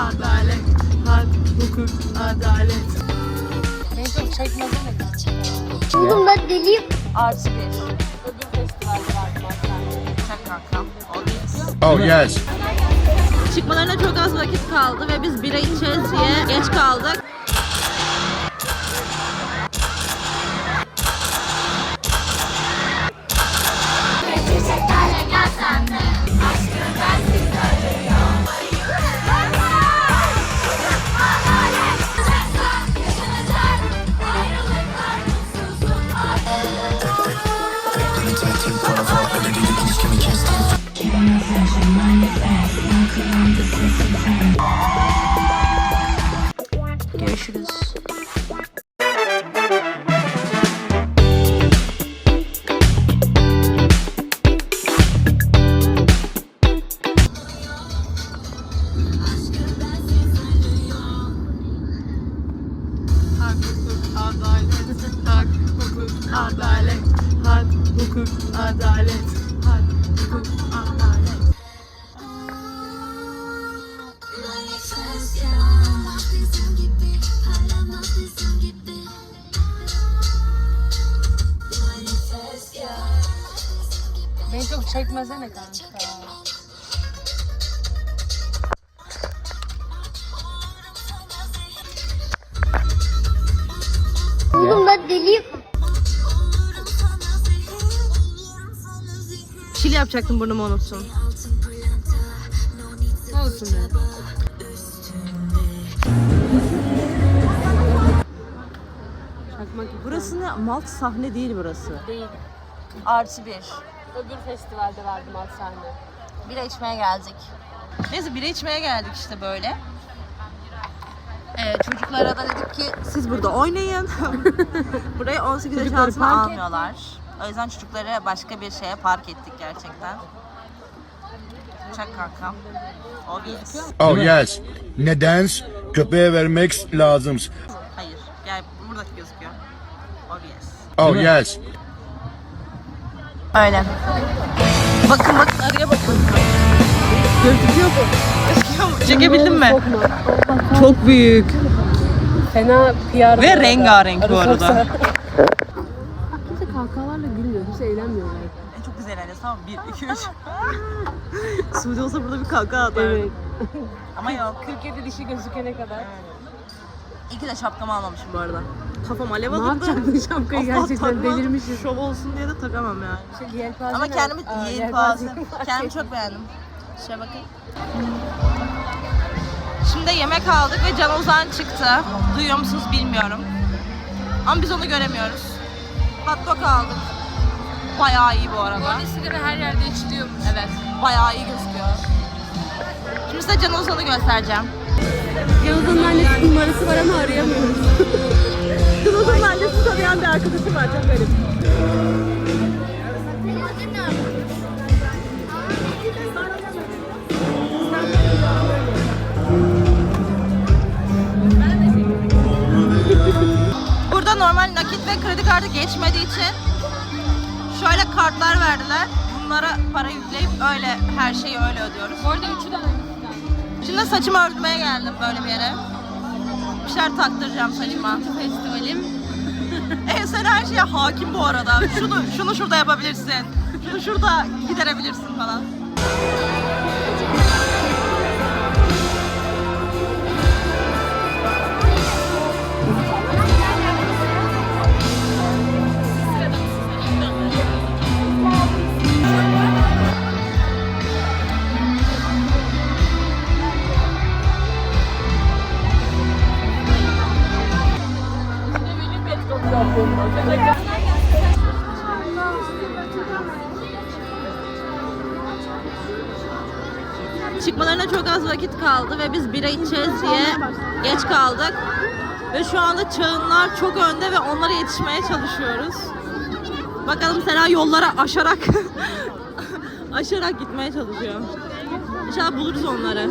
adalet, hak, hukuk, adalet. Beni çok. Oğlum ben deliyim. Artı bir. Çak kankam. Oh, yes. Çıkmalarına çok az vakit kaldı ve biz bira içeceğiz diye geç kaldık. Çok çekmesene kanka. Oğlum ben deliyim. Çil yapacaktım burnumu unuttum. Olsun be. Çakmak Burası ne? Malt sahne değil burası. değil. Artı bir. Öbür festivalde vardım alt sahne. Bira içmeye geldik. Neyse bira içmeye geldik işte böyle. Ee, çocuklara da dedik ki siz burada oynayın. Burayı 18 yaş Çocukları altına park almıyorlar. O yüzden çocukları başka bir şeye park ettik gerçekten. Çak kankam. Obvious. Oh, yes. Neden? Köpeğe vermek lazım. Hayır. Gel buradaki gözüküyor. Obvious. Oh, yes. Öyle. Bakın bakın araya bakın. Gözüküyor mu? Gözüküyor mu? Çekebildin mi? Sokma. Çok büyük. Fena PR. Ve rengarenk bu arada. Kimse kahkahalarla gülmüyor. Kimse eğlenmiyorlar. En çok güzel eğleniyoruz tamam mı? 1, 2, 3. Suudi olsa burada bir kavga atar. Evet. Ama yok. 47 dişi gözükene kadar. İyi ki de şapkamı almamışım bu arada. Kafam alev Ne alırdı. yapacaktın şapkayı Asla gerçekten takmam. delirmişiz. Şov olsun diye de takamam yani. Şey, yelpaze Ama kendimi Aa, yelpaze. yelpaze. Kendimi çok beğendim. Şöyle bakın. Şimdi yemek aldık ve Can Ozan çıktı. Duyuyor musunuz bilmiyorum. Ama biz onu göremiyoruz. Hot dog aldık. Bayağı iyi bu arada. sigara her yerde içiliyormuş. Evet. Bayağı iyi gözüküyor. Şimdi size Can Ozan'ı göstereceğim. Yavuz'un annesinin numarası var ama arayamıyoruz. Ozan'ın annesi tanıyan bir arkadaşım var. Çok garip. Burada normal nakit ve kredi kartı geçmediği için şöyle kartlar verdiler. Bunlara para yükleyip öyle her şeyi öyle ödüyoruz. Bu arada üçü de aynı. Şimdi saçımı örtmeye geldim böyle bir yere. Bir şeyler taktıracağım saçıma. Festivalim. E sen her şeye hakim bu arada. Şunu şunu şurada yapabilirsin. Şunu şurada giderebilirsin falan. Kaldı ve biz bira içeceğiz diye geç kaldık. Ve şu anda çağınlar çok önde ve onlara yetişmeye çalışıyoruz. Bakalım Sena yollara aşarak aşarak gitmeye çalışıyor. İnşallah buluruz onları.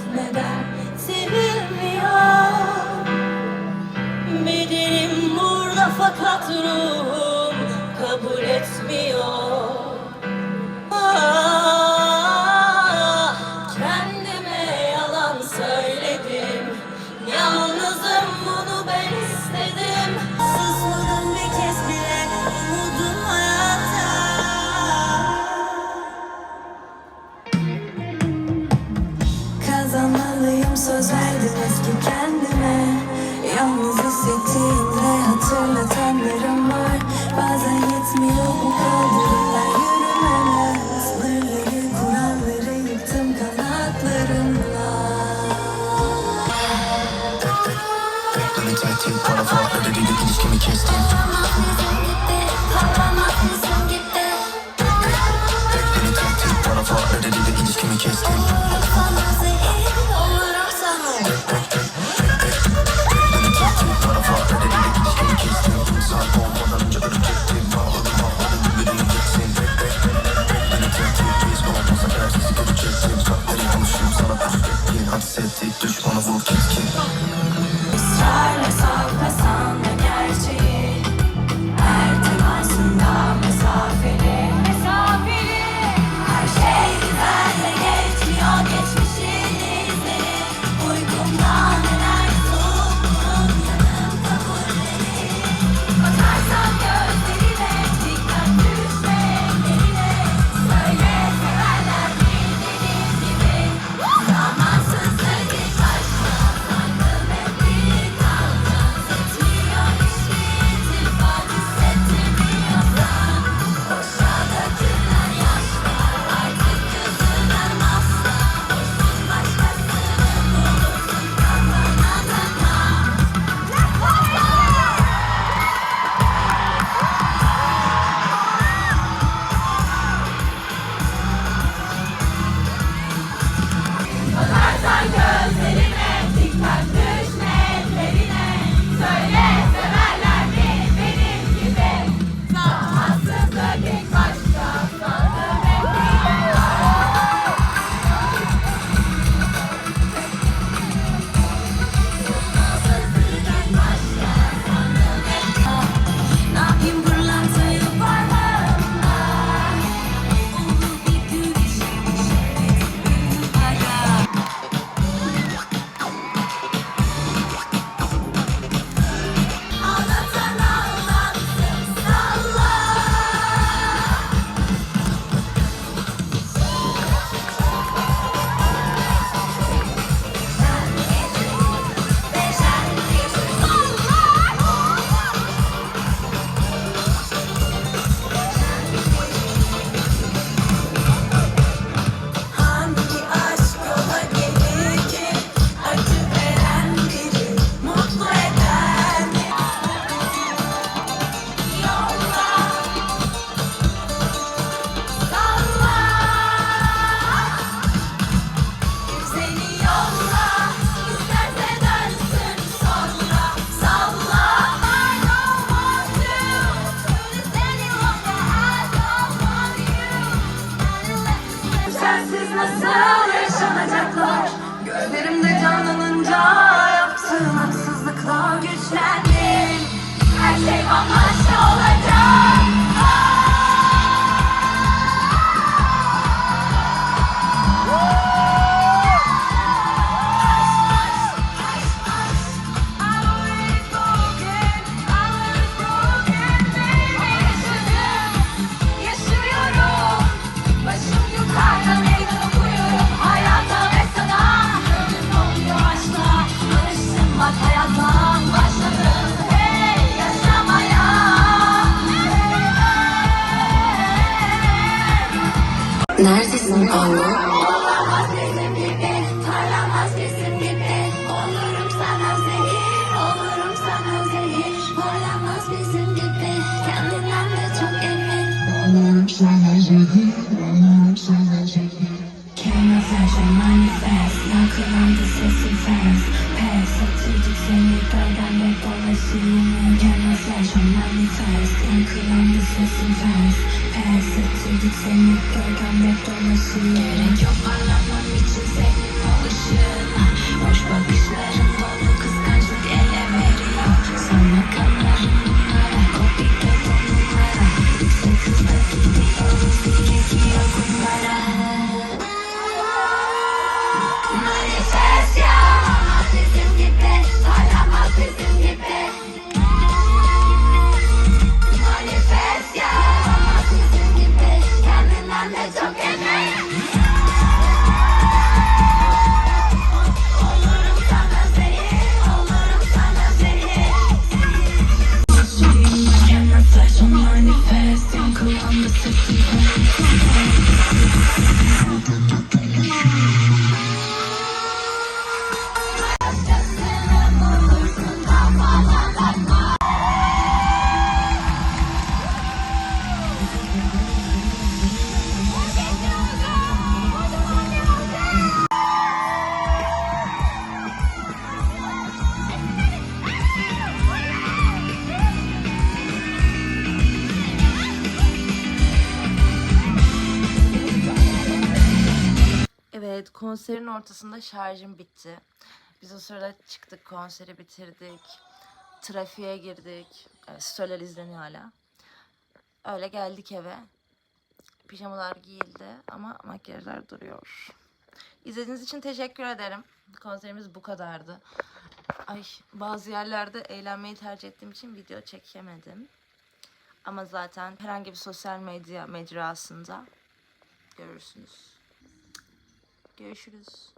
söz verdim eski kendime. Yalnız hissettiğimde hatırlatanlarım var. Bazen yetmiyor bu kaldırımlar yürümeme. Sınırları kuralları yıktım kanatlarımla. Bekleri tertip para farkları dedi ilişkimi kestim Bekleri tertip para farkları dedi ilişkimi kestim konserin ortasında şarjım bitti. Biz o sırada çıktık, konseri bitirdik. Trafiğe girdik. Evet, storyler izleniyor hala. Öyle geldik eve. Pijamalar giyildi ama makyajlar duruyor. İzlediğiniz için teşekkür ederim. Konserimiz bu kadardı. Ay, bazı yerlerde eğlenmeyi tercih ettiğim için video çekemedim. Ama zaten herhangi bir sosyal medya mecrasında görürsünüz. Görüşürüz.